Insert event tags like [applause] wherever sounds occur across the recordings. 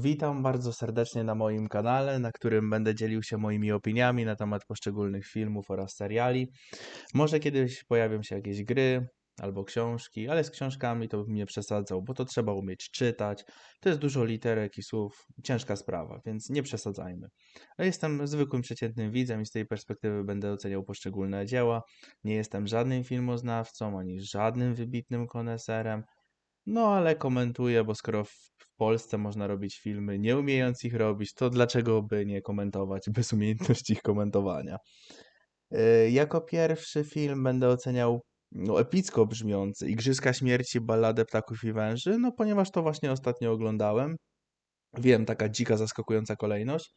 Witam bardzo serdecznie na moim kanale, na którym będę dzielił się moimi opiniami na temat poszczególnych filmów oraz seriali. Może kiedyś pojawią się jakieś gry albo książki, ale z książkami to bym nie przesadzał, bo to trzeba umieć czytać. To jest dużo literek i słów, ciężka sprawa, więc nie przesadzajmy. Jestem zwykłym, przeciętnym widzem i z tej perspektywy będę oceniał poszczególne dzieła. Nie jestem żadnym filmoznawcą ani żadnym wybitnym koneserem. No, ale komentuję, bo skoro w, Polsce można robić filmy, nie umiejąc ich robić, to dlaczego by nie komentować [laughs] bez umiejętności ich komentowania? Yy, jako pierwszy film będę oceniał no, epicko brzmiący Igrzyska Śmierci, Balladę Ptaków i Węży, no ponieważ to właśnie ostatnio oglądałem. Wiem, taka dzika, zaskakująca kolejność.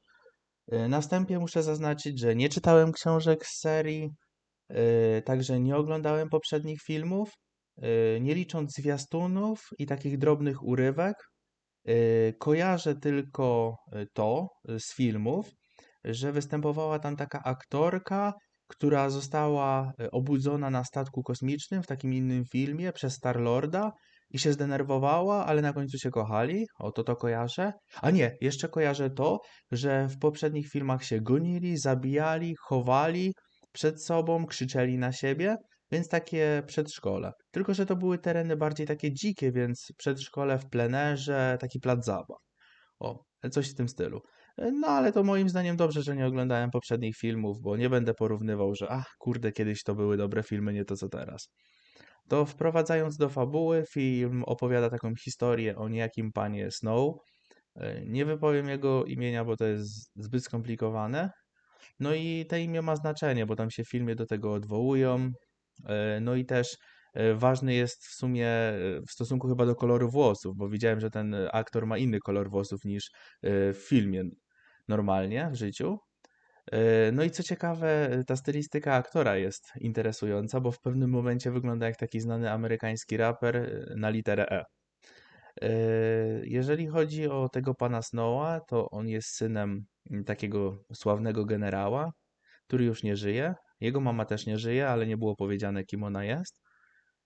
Yy, Na wstępie muszę zaznaczyć, że nie czytałem książek z serii, yy, także nie oglądałem poprzednich filmów. Yy, Nie licząc zwiastunów i takich drobnych urywek, yy, kojarzę tylko yy, to z filmów, że występowała tam taka aktorka, która została obudzona na statku kosmicznym w takim innym filmie przez Star-Lorda i się zdenerwowała, ale na końcu się kochali. O, to to kojarzę. A nie, jeszcze kojarzę to, że w poprzednich filmach się gonili, zabijali, chowali przed sobą, krzyczeli na siebie. Więc takie przedszkole. Tylko, że to były tereny bardziej takie dzikie, więc przedszkole w plenerze, taki plac zabaw. O, coś w tym stylu. No ale to moim zdaniem dobrze, że nie oglądałem poprzednich filmów, bo nie będę porównywał, że ach, kurde, kiedyś to były dobre filmy, nie to co teraz. To wprowadzając do fabuły, film opowiada taką historię o niejakim panie Snow. E, Nie wypowiem jego imienia, bo to jest zbyt skomplikowane. No i te imię ma znaczenie, bo tam się w filmie do tego odwołują. E, No i też e, ważny jest w sumie e, w stosunku chyba do koloru włosów, bo widziałem, że ten aktor ma inny kolor włosów niż w filmie normalnie w życiu. No i co ciekawe, ta stylistyka aktora jest interesująca, bo w pewnym momencie wygląda jak taki znany amerykański raper na literę E. Jeżeli chodzi o tego pana Snowa, to on jest synem takiego sławnego generała, który już nie żyje. Jego mama też nie żyje, ale nie było powiedziane, kim ona jest.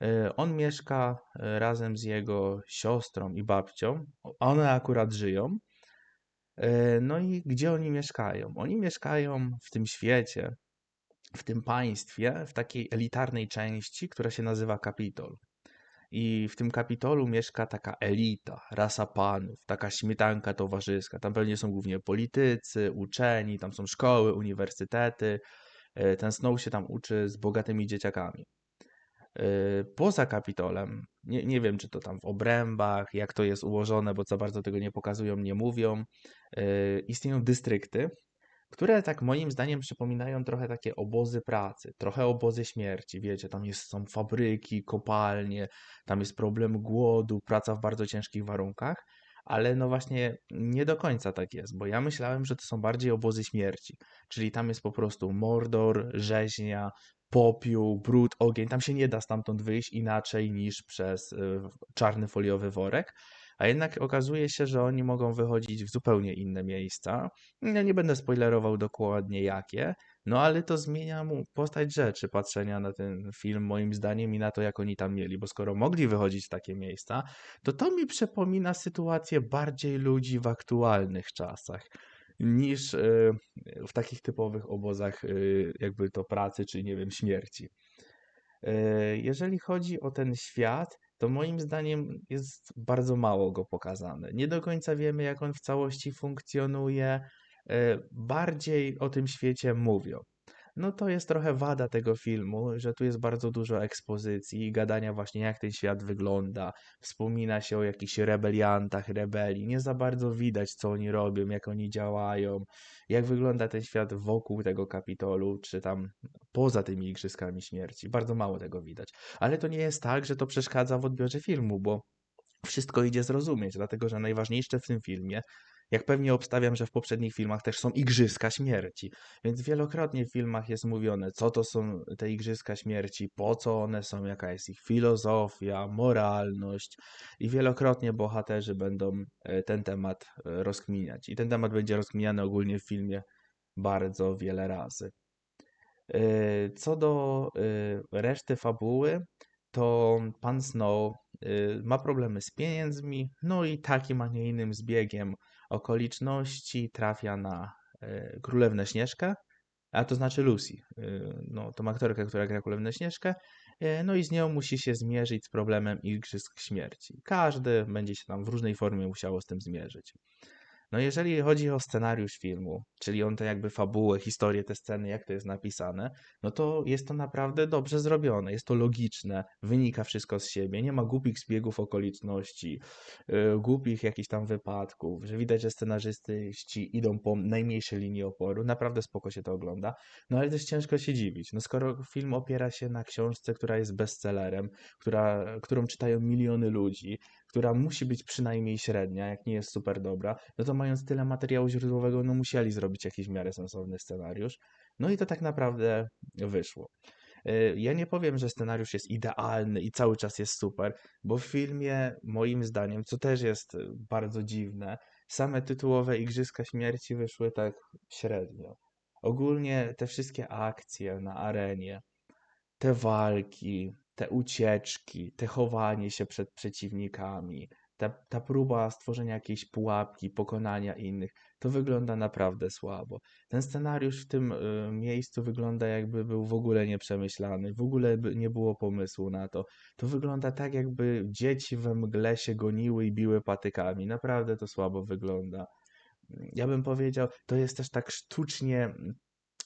E, On mieszka e, razem z jego siostrą i babcią. One akurat żyją. E, No i gdzie oni mieszkają? Oni mieszkają w tym świecie, w tym państwie, w takiej elitarnej części, która się nazywa Kapitol. I w tym Kapitolu mieszka taka elita, rasa panów, taka śmietanka towarzyska. Tam pewnie są głównie politycy, uczeni, tam są szkoły, uniwersytety. E, Ten Snow się tam uczy z bogatymi dzieciakami. E, Poza Kapitolem, nie, nie wiem czy to tam w obrębach, jak to jest ułożone, bo za bardzo tego nie pokazują, nie mówią, e, istnieją dystrykty, które tak moim zdaniem przypominają trochę takie obozy pracy, trochę obozy śmierci. Wiecie, tam jest, są fabryki, kopalnie, tam jest problem głodu, praca w bardzo ciężkich warunkach, ale no właśnie nie do końca tak jest, bo ja myślałem, że to są bardziej obozy śmierci, czyli tam jest po prostu mordor, rzeźnia, popiół, brud, ogień. Tam się nie da stamtąd wyjść inaczej niż przez y, czarny foliowy worek. A jednak okazuje się, że oni mogą wychodzić w zupełnie inne miejsca. Ja nie będę spoilerował dokładnie jakie, no ale to zmienia mu postać rzeczy, patrzenia na ten film moim zdaniem i na to, jak oni tam mieli, bo skoro mogli wychodzić w takie miejsca, to to mi przypomina sytuację bardziej ludzi w aktualnych czasach niż y, w takich typowych obozach y, jakby to pracy, czy nie wiem, śmierci. E, Jeżeli chodzi o ten świat, to moim zdaniem jest bardzo mało go pokazane. Nie do końca wiemy, jak on w całości funkcjonuje. e, Bardziej o tym świecie mówią. No to jest trochę wada tego filmu, że tu jest bardzo dużo ekspozycji i gadania właśnie jak ten świat wygląda. Wspomina się o jakichś rebeliantach, rebelii. Nie za bardzo widać, co oni robią, jak oni działają, jak wygląda ten świat wokół tego Kapitolu, czy tam poza tymi Igrzyskami Śmierci. Bardzo mało tego widać. Ale to nie jest tak, że to przeszkadza w odbiorze filmu, bo wszystko idzie zrozumieć, dlatego że najważniejsze w tym filmie, jak pewnie obstawiam, że w poprzednich filmach też są Igrzyska Śmierci, więc wielokrotnie w filmach jest mówione, co to są te Igrzyska Śmierci, po co one są, jaka jest ich filozofia, moralność i wielokrotnie bohaterzy będą e, ten temat e, rozkminiać. I ten temat będzie rozkminiany ogólnie w filmie bardzo wiele razy. E, Co do reszty fabuły, to pan Snow ma problemy z pieniędzmi, no i takim, a nie innym zbiegiem okoliczności trafia na y, Królewnę Śnieżkę, a to znaczy Lucy, y, no, tą aktorkę, która gra Królewnę Śnieżkę, y, no i z nią musi się zmierzyć z problemem Igrzysk Śmierci. Każdy będzie się tam w różnej formie musiało z tym zmierzyć. No jeżeli chodzi o scenariusz filmu, czyli on to jakby fabułę, historię, te sceny, jak to jest napisane, no to jest to naprawdę dobrze zrobione, jest to logiczne, wynika wszystko z siebie, nie ma głupich zbiegów okoliczności, yy, głupich jakichś tam wypadków, że widać, że scenarzyści idą po najmniejszej linii oporu, naprawdę spoko się to ogląda, no ale też ciężko się dziwić, no skoro film opiera się na książce, która jest bestsellerem, która, którą czytają miliony ludzi, która musi być przynajmniej średnia, jak nie jest super dobra, no to mając tyle materiału źródłowego, no musieli zrobić jakiś w miarę sensowny scenariusz. No i to tak naprawdę wyszło. Y, ja nie powiem, że scenariusz jest idealny i cały czas jest super, bo w filmie, moim zdaniem, co też jest bardzo dziwne, same tytułowe Igrzyska Śmierci wyszły tak średnio. Ogólnie te wszystkie akcje na arenie, te walki, te ucieczki, te chowanie się przed przeciwnikami, ta, ta próba stworzenia jakiejś pułapki, pokonania innych, to wygląda naprawdę słabo. Ten scenariusz w tym y, miejscu wygląda jakby był w ogóle nieprzemyślany, w ogóle nie było pomysłu na to. To wygląda tak, jakby dzieci we mgle się goniły i biły patykami. Naprawdę to słabo wygląda. Ja bym powiedział, to jest też tak sztucznie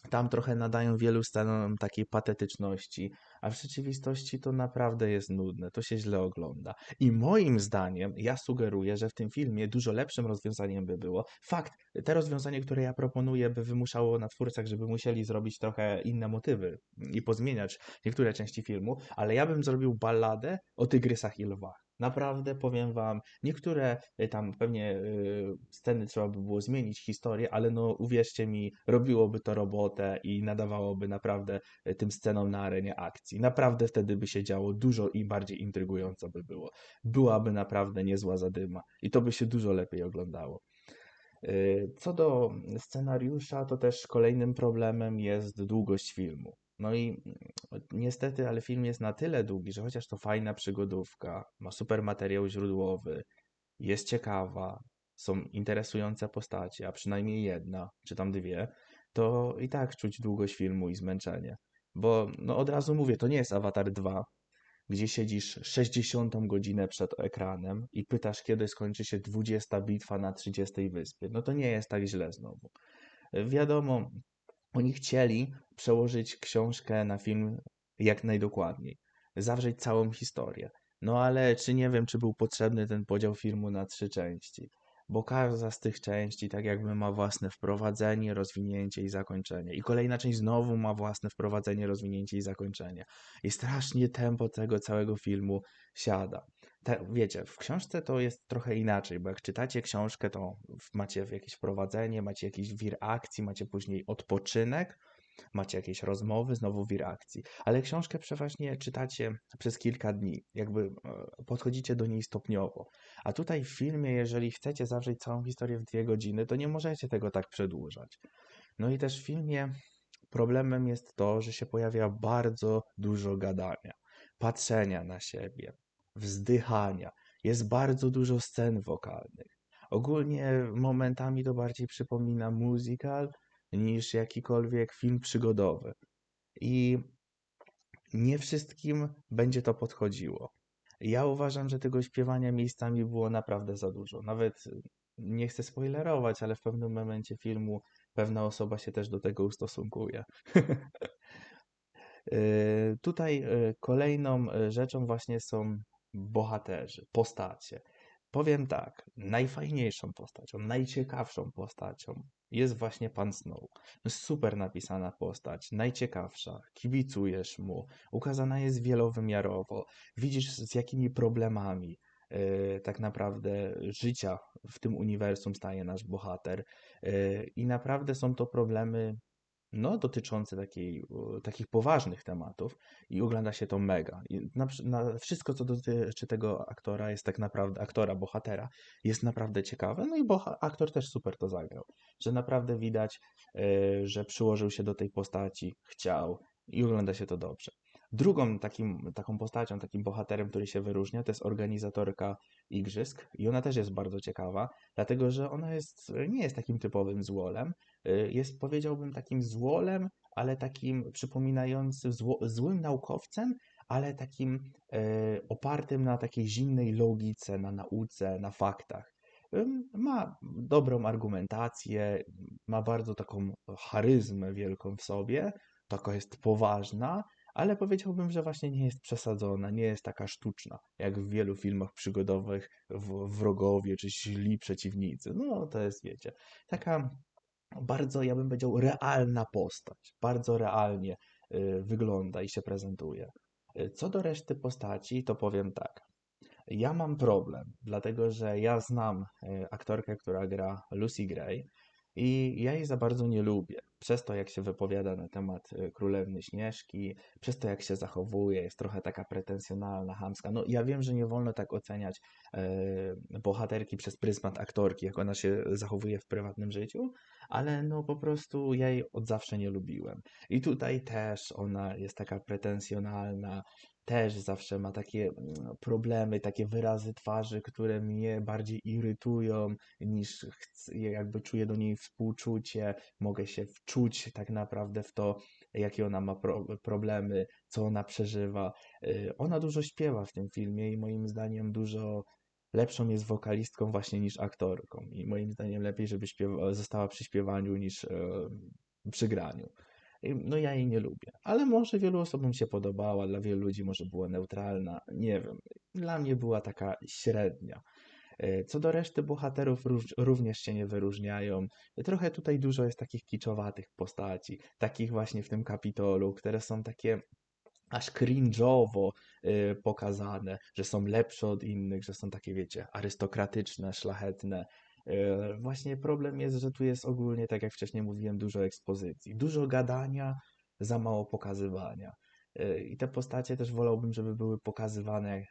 tam trochę nadają wielu scenom takiej patetyczności, a w rzeczywistości to naprawdę jest nudne, to się źle ogląda. I moim zdaniem, ja sugeruję, że w tym filmie dużo lepszym rozwiązaniem by było, fakt, te rozwiązanie, które ja proponuję, by wymuszało na twórcach, żeby musieli zrobić trochę inne motywy i pozmieniać niektóre części filmu, ale ja bym zrobił balladę o tygrysach i lwach. Naprawdę powiem wam, niektóre y, tam pewnie y, sceny trzeba by było zmienić, historię, ale no uwierzcie mi, robiłoby to robotę i nadawałoby naprawdę y, tym scenom na arenie akcji. Naprawdę wtedy by się działo dużo i bardziej intrygująco by było. Byłaby naprawdę niezła zadyma i to by się dużo lepiej oglądało. Co do scenariusza, to też kolejnym problemem jest długość filmu. No i niestety, ale film jest na tyle długi, że chociaż to fajna przygodówka, ma super materiał źródłowy, jest ciekawa, są interesujące postacie, a przynajmniej jedna, czy tam dwie, to i tak czuć długość filmu i zmęczenie. Bo no od razu mówię, to nie jest Avatar 2, gdzie siedzisz 60 godzinę przed ekranem i pytasz, kiedy skończy się 20 bitwa na 30 wyspie. No to nie jest tak źle znowu. Wiadomo, oni chcieli przełożyć książkę na film jak najdokładniej, zawrzeć całą historię. No ale czy nie wiem, czy był potrzebny ten podział filmu na trzy części? Bo każda z tych części tak jakby ma własne wprowadzenie, rozwinięcie i zakończenie. I kolejna część znowu ma własne wprowadzenie, rozwinięcie i zakończenie. I strasznie tempo tego całego filmu siada. Te, wiecie, w książce to jest trochę inaczej, bo jak czytacie książkę, to macie jakieś wprowadzenie, macie jakiś wir akcji, macie później odpoczynek, macie jakieś rozmowy, znowu wir akcji. Ale książkę przeważnie czytacie przez kilka dni, jakby e, podchodzicie do niej stopniowo. A tutaj w filmie, jeżeli chcecie zawrzeć całą historię w dwie godziny, to nie możecie tego tak przedłużać. No i też w filmie problemem jest to, że się pojawia bardzo dużo gadania, patrzenia na siebie, wzdychania. Jest bardzo dużo scen wokalnych. Ogólnie momentami to bardziej przypomina musical niż jakikolwiek film przygodowy. I nie wszystkim będzie to podchodziło. Ja uważam, że tego śpiewania miejscami było naprawdę za dużo. Nawet nie chcę spoilerować, ale w pewnym momencie filmu pewna osoba się też do tego ustosunkuje. [laughs] Y, tutaj y, kolejną y, rzeczą właśnie są bohaterzy, postacie. Powiem tak, najfajniejszą postacią, najciekawszą postacią jest właśnie Pan Snow. Super napisana postać, najciekawsza, kibicujesz mu, ukazana jest wielowymiarowo, widzisz z jakimi problemami yy, tak naprawdę życia w tym uniwersum staje nasz bohater yy, i naprawdę są to problemy no, dotyczące takiej, takich poważnych tematów i ogląda się to mega. Na, na, wszystko, co dotyczy tego aktora, jest tak naprawdę, aktora, bohatera, jest naprawdę ciekawe. No i boha, aktor też super to zagrał. Że naprawdę widać, yy, że przyłożył się do tej postaci, chciał i ogląda się to dobrze. Drugą takim, taką postacią, takim bohaterem, który się wyróżnia, to jest organizatorka igrzysk i ona też jest bardzo ciekawa, dlatego że ona jest, nie jest takim typowym złolem, y, jest powiedziałbym takim złolem, ale takim przypominającym zło, złym naukowcem, ale takim e, opartym na takiej zimnej logice, na nauce, na faktach. Ma dobrą argumentację, ma bardzo taką charyzmę wielką w sobie, taka jest poważna, ale powiedziałbym, że właśnie nie jest przesadzona, nie jest taka sztuczna, jak w wielu filmach przygodowych wrogowie czy źli przeciwnicy. No to jest, wiecie, taka bardzo, ja bym powiedział, realna postać. Bardzo realnie y, wygląda i się prezentuje. Y, Co do reszty postaci, to powiem tak. Ja mam problem, dlatego że ja znam y, aktorkę, która gra Lucy Gray i ja jej za bardzo nie lubię. Przez to, jak się wypowiada na temat y, Królewny Śnieżki, przez to, jak się zachowuje, jest trochę taka pretensjonalna, chamska. No ja wiem, że nie wolno tak oceniać e, bohaterki przez pryzmat aktorki, jak ona się zachowuje w prywatnym życiu, ale no po prostu ja jej od zawsze nie lubiłem. I tutaj też ona jest taka pretensjonalna, też zawsze ma takie mm, problemy, takie wyrazy twarzy, które mnie bardziej irytują niż chcę, jakby czuję do niej współczucie, mogę się wczuć tak naprawdę w to, jakie ona ma pro problemy, co ona przeżywa. Y, Ona dużo śpiewa w tym filmie i moim zdaniem dużo lepszą jest wokalistką właśnie niż aktorką. I moim zdaniem lepiej, żeby została przy śpiewaniu niż przy graniu. No ja jej nie lubię, ale może wielu osobom się podobała, dla wielu ludzi może była neutralna, nie wiem. Dla mnie była taka średnia. E, Co do reszty bohaterów również się nie wyróżniają. Trochę tutaj dużo jest takich kiczowatych postaci, takich właśnie w tym kapitolu, które są takie aż cringe'owo y, pokazane, że są lepsze od innych, że są takie, wiecie, arystokratyczne, szlachetne. Y, Właśnie problem jest, że tu jest ogólnie, tak jak wcześniej mówiłem, dużo ekspozycji, dużo gadania, za mało pokazywania. Y, I te postacie też wolałbym, żeby były pokazywane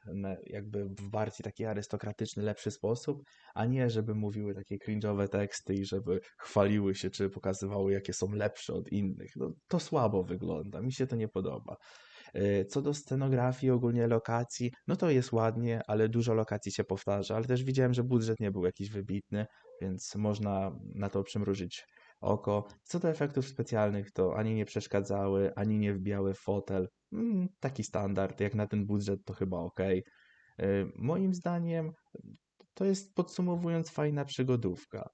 jakby w bardziej taki arystokratyczny, lepszy sposób, a nie żeby mówiły takie cringe'owe teksty i żeby chwaliły się, czy pokazywały, jakie są lepsze od innych. No, to słabo wygląda, mi się to nie podoba. E, Co do scenografii, ogólnie lokacji, no to jest ładnie, ale dużo lokacji się powtarza, ale też widziałem, że budżet nie był jakiś wybitny, więc można na to przymrużyć oko. Co do efektów specjalnych, to ani nie przeszkadzały, ani nie wbijały w fotel. Mm, Taki standard, jak na ten budżet to chyba ok. Moim zdaniem to jest podsumowując fajna przygodówka.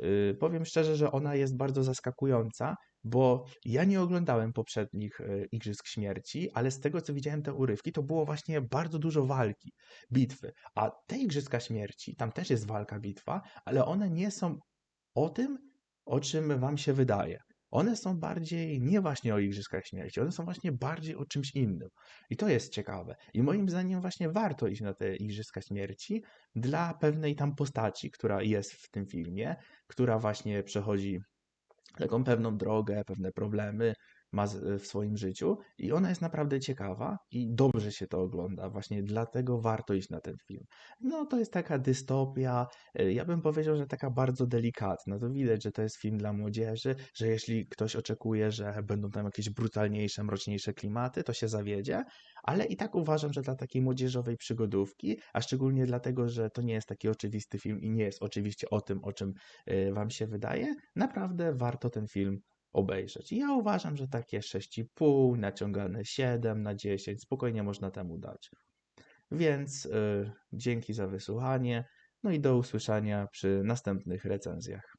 Y, Powiem szczerze, że ona jest bardzo zaskakująca, bo ja nie oglądałem poprzednich e, Igrzysk Śmierci, ale z tego co widziałem te urywki, to było właśnie bardzo dużo walki, bitwy. A te Igrzyska Śmierci, tam też jest walka, bitwa, ale one nie są o tym, o czym wam się wydaje. One są bardziej nie właśnie o Igrzyskach Śmierci, one są właśnie bardziej o czymś innym. I to jest ciekawe. I moim zdaniem właśnie warto iść na te Igrzyska Śmierci dla pewnej tam postaci, która jest w tym filmie, która właśnie przechodzi taką pewną drogę, pewne problemy ma z- w swoim życiu i ona jest naprawdę ciekawa i dobrze się to ogląda. Właśnie dlatego warto iść na ten film. No to jest taka dystopia, y, ja bym powiedział, że taka bardzo delikatna. To widać, że to jest film dla młodzieży, że jeśli ktoś oczekuje, że będą tam jakieś brutalniejsze, mroczniejsze klimaty, to się zawiedzie, ale i tak uważam, że dla takiej młodzieżowej przygodówki, a szczególnie dlatego, że to nie jest taki oczywisty film i nie jest oczywiście o tym, o czym y, wam się wydaje, naprawdę warto ten film obejrzeć. I ja uważam, że takie 6,5, naciągane 7 na 10, spokojnie można temu dać. Więc y, dzięki za wysłuchanie, no i do usłyszenia przy następnych recenzjach.